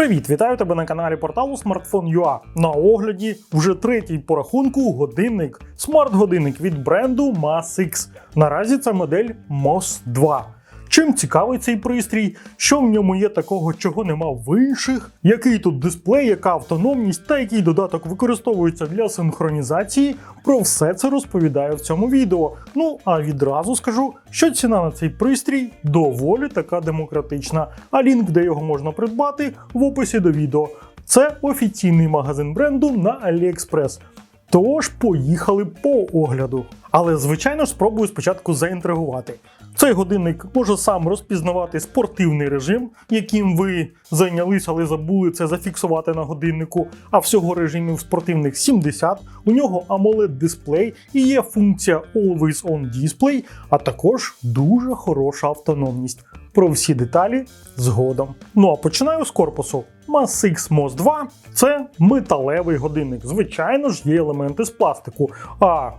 Привіт, вітаю тебе на каналі порталу Smartphone.ua. На огляді вже третій по рахунку годинник. Смарт-годинник від бренду MAS-X. Наразі це модель MOS 2. Чим цікавий цей пристрій, що в ньому є такого, чого нема в інших, який тут дисплей, яка автономність та який додаток використовується для синхронізації. Про все це розповідаю в цьому відео. Ну а відразу скажу, що ціна на цей пристрій доволі така демократична. А лінк, де його можна придбати, в описі до відео. Це офіційний магазин бренду на AliExpress. Тож поїхали по огляду. Але звичайно ж спробую спочатку заінтригувати. Цей годинник може сам розпізнавати спортивний режим, яким ви зайнялися, але забули це зафіксувати на годиннику. А всього режимів спортивних 70. У нього amoled дисплей і є функція Always On Display, а також дуже хороша автономність. Про всі деталі згодом. Ну а починаю з корпусу. MAS-X MOS 2 це металевий годинник. Звичайно ж, є елементи з пластику, а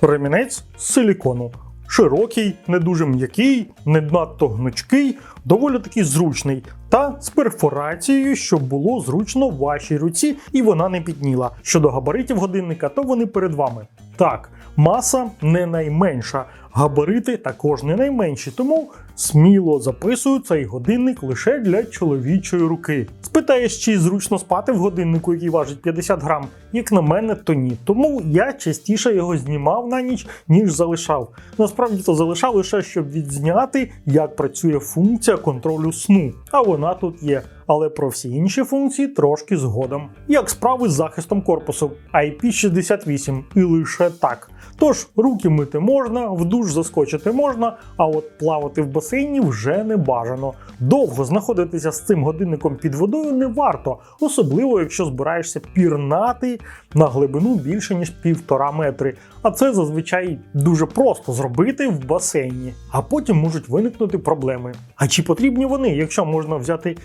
ремінець з силікону. Широкий, не дуже м'який, не надто гнучкий, доволі таки зручний, та з перфорацією, щоб було зручно в вашій руці і вона не підніла. Щодо габаритів годинника, то вони перед вами. Так, маса не найменша, габарити також не найменші, тому сміло записую цей годинник лише для чоловічої руки. Спитаєш, чи зручно спати в годиннику, який важить 50 грам, як на мене, то ні. Тому я частіше його знімав на ніч, ніж залишав. Насправді то залишав лише щоб відзняти, як працює функція контролю сну. А вона тут є. Але про всі інші функції трошки згодом. Як справи з захистом корпусу IP68 і лише так. Тож руки мити можна, в душ заскочити можна, а от плавати в басейні вже не бажано. Довго знаходитися з цим годинником під водою не варто, особливо якщо збираєшся пірнати на глибину більше ніж півтора метри. А це зазвичай дуже просто зробити в басейні. А потім можуть виникнути проблеми. А чи потрібні вони, якщо можна взяти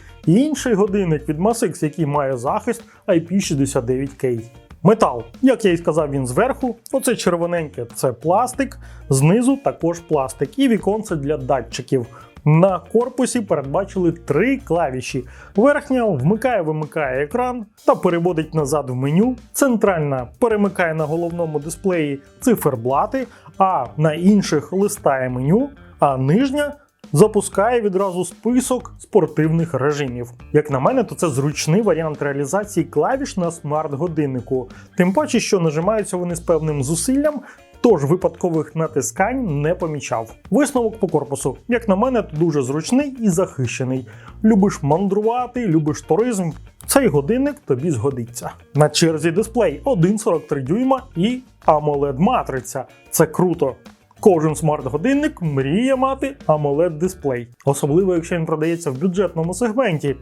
інший годинник від MASX, який має захист IP69K? Метал, як я і сказав, він зверху. Оце червоненьке це пластик, знизу також пластик і віконце для датчиків. На корпусі передбачили три клавіші. Верхня вмикає-вимикає екран та переводить назад в меню. Центральна перемикає на головному дисплеї циферблати, а на інших листає меню, а нижня запускає відразу список спортивних режимів. Як на мене, то це зручний варіант реалізації клавіш на смарт-годиннику. Тим паче, що нажимаються вони з певним зусиллям. Тож випадкових натискань не помічав. Висновок по корпусу, як на мене, то дуже зручний і захищений. Любиш мандрувати, любиш туризм. Цей годинник тобі згодиться. На черзі дисплей 1,43 дюйма і amoled матриця. Це круто. Кожен смарт-годинник мріє мати amoled дисплей, особливо якщо він продається в бюджетному сегменті.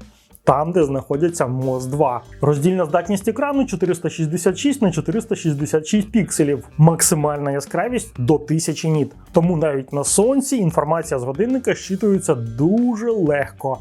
Там, де знаходяться MOS 2. Роздільна здатність екрану 466 на 466 пікселів, максимальна яскравість до 1000 ніт. Тому навіть на сонці інформація з годинника щитується дуже легко.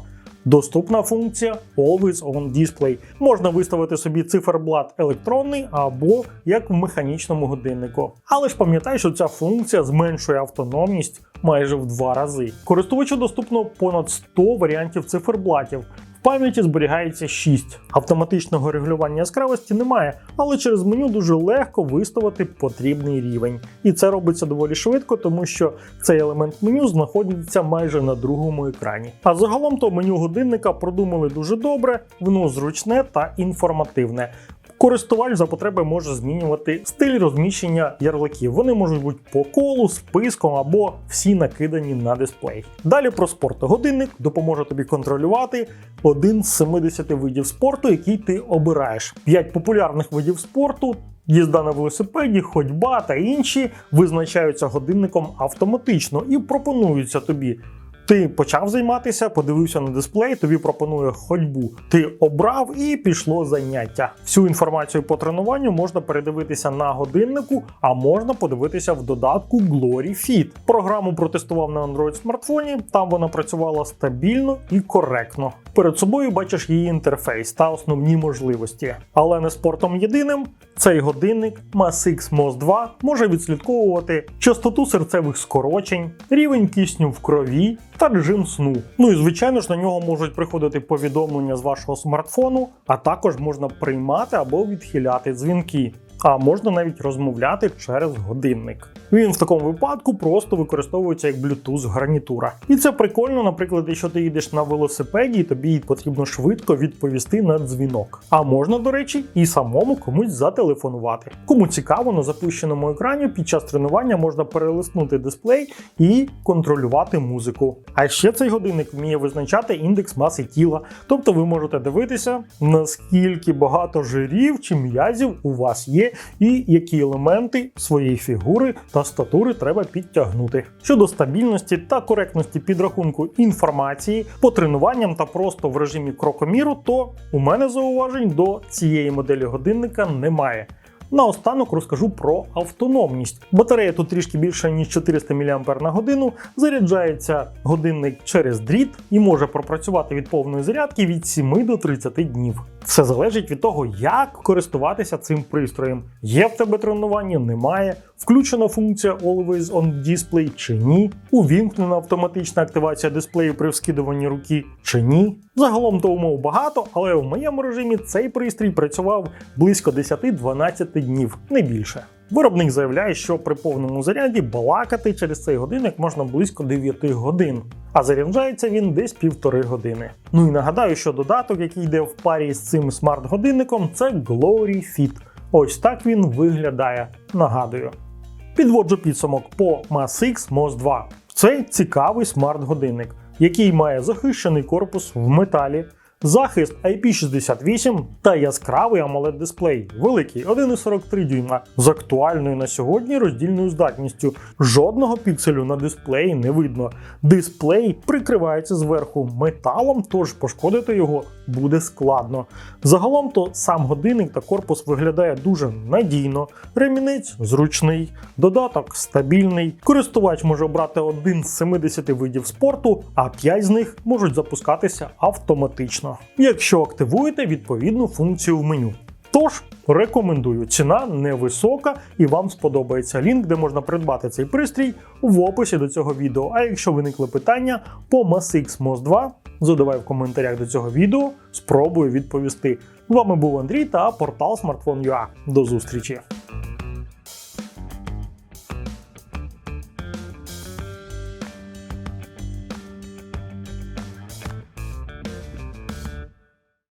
Доступна функція Always On Display. Можна виставити собі циферблат електронний або як в механічному годиннику. Але ж пам'ятай, що ця функція зменшує автономність майже в два рази. Користувачу доступно понад 100 варіантів циферблатів. Пам'яті зберігається 6. Автоматичного регулювання яскравості немає, але через меню дуже легко виставити потрібний рівень. І це робиться доволі швидко, тому що цей елемент меню знаходиться майже на другому екрані. А загалом то меню годинника продумали дуже добре, воно зручне та інформативне. Користувач за потреби може змінювати стиль розміщення ярликів. Вони можуть бути по колу, списком або всі накидані на дисплей. Далі про спорт. Годинник допоможе тобі контролювати один з 70 видів спорту, який ти обираєш. П'ять популярних видів спорту. Їзда на велосипеді, ходьба та інші визначаються годинником автоматично і пропонуються тобі ти почав займатися, подивився на дисплей, тобі пропонує ходьбу. Ти обрав і пішло заняття. Всю інформацію по тренуванню можна передивитися на годиннику, а можна подивитися в додатку Glory Fit. Програму протестував на Android смартфоні, там вона працювала стабільно і коректно. Перед собою бачиш її інтерфейс та основні можливості. Але не спортом єдиним. Цей годинник MAS-X MOS 2 може відслідковувати частоту серцевих скорочень, рівень кисню в крові, та режим сну. Ну і звичайно ж на нього можуть приходити повідомлення з вашого смартфону, а також можна приймати або відхиляти дзвінки. А можна навіть розмовляти через годинник. Він в такому випадку просто використовується як Bluetooth гарнітура. І це прикольно, наприклад, якщо ти їдеш на велосипеді, тобі потрібно швидко відповісти на дзвінок. А можна, до речі, і самому комусь зателефонувати. Кому цікаво, на запущеному екрані під час тренування можна перелиснути дисплей і контролювати музику. А ще цей годинник вміє визначати індекс маси тіла, тобто ви можете дивитися, наскільки багато жирів чи м'язів у вас є, і які елементи своєї фігури та статури треба підтягнути. Щодо стабільності та коректності підрахунку інформації по тренуванням та просто в режимі крокоміру, то у мене зауважень до цієї моделі годинника немає. Наостанок розкажу про автономність. Батарея тут трішки більше ніж 400 мАч на годину. Заряджається годинник через дріт і може пропрацювати від повної зарядки від 7 до 30 днів. Все залежить від того, як користуватися цим пристроєм. Є в тебе тренування, немає. Включена функція Always on Display чи ні, увімкнена автоматична активація дисплею при вскидуванні руки чи ні. Загалом то умов багато, але в моєму режимі цей пристрій працював близько 10-12 днів, не більше. Виробник заявляє, що при повному заряді балакати через цей годинник можна близько 9 годин, а заряджається він десь півтори години. Ну і нагадаю, що додаток, який йде в парі з цим смарт-годинником, це Glory Fit. Ось так він виглядає. Нагадую. Підводжу підсумок по MASX MOS 2. Це цікавий смарт-годинник, який має захищений корпус в металі, захист IP68 та яскравий amoled дисплей, великий 1,43 дюйма з актуальною на сьогодні роздільною здатністю. Жодного пікселю на дисплеї не видно. Дисплей прикривається зверху металом, тож пошкодити його буде складно. Загалом то сам годинник та корпус виглядає дуже надійно, ремінець зручний, додаток стабільний. Користувач може обрати один з 70 видів спорту, а 5 з них можуть запускатися автоматично, якщо активуєте відповідну функцію в меню. Тож рекомендую, ціна невисока і вам сподобається лінк, де можна придбати цей пристрій в описі до цього відео. А якщо виникли питання по MASX MOS 2, задавай в коментарях до цього відео, спробую відповісти. З вами був Андрій та портал Smartphone.ua. До зустрічі!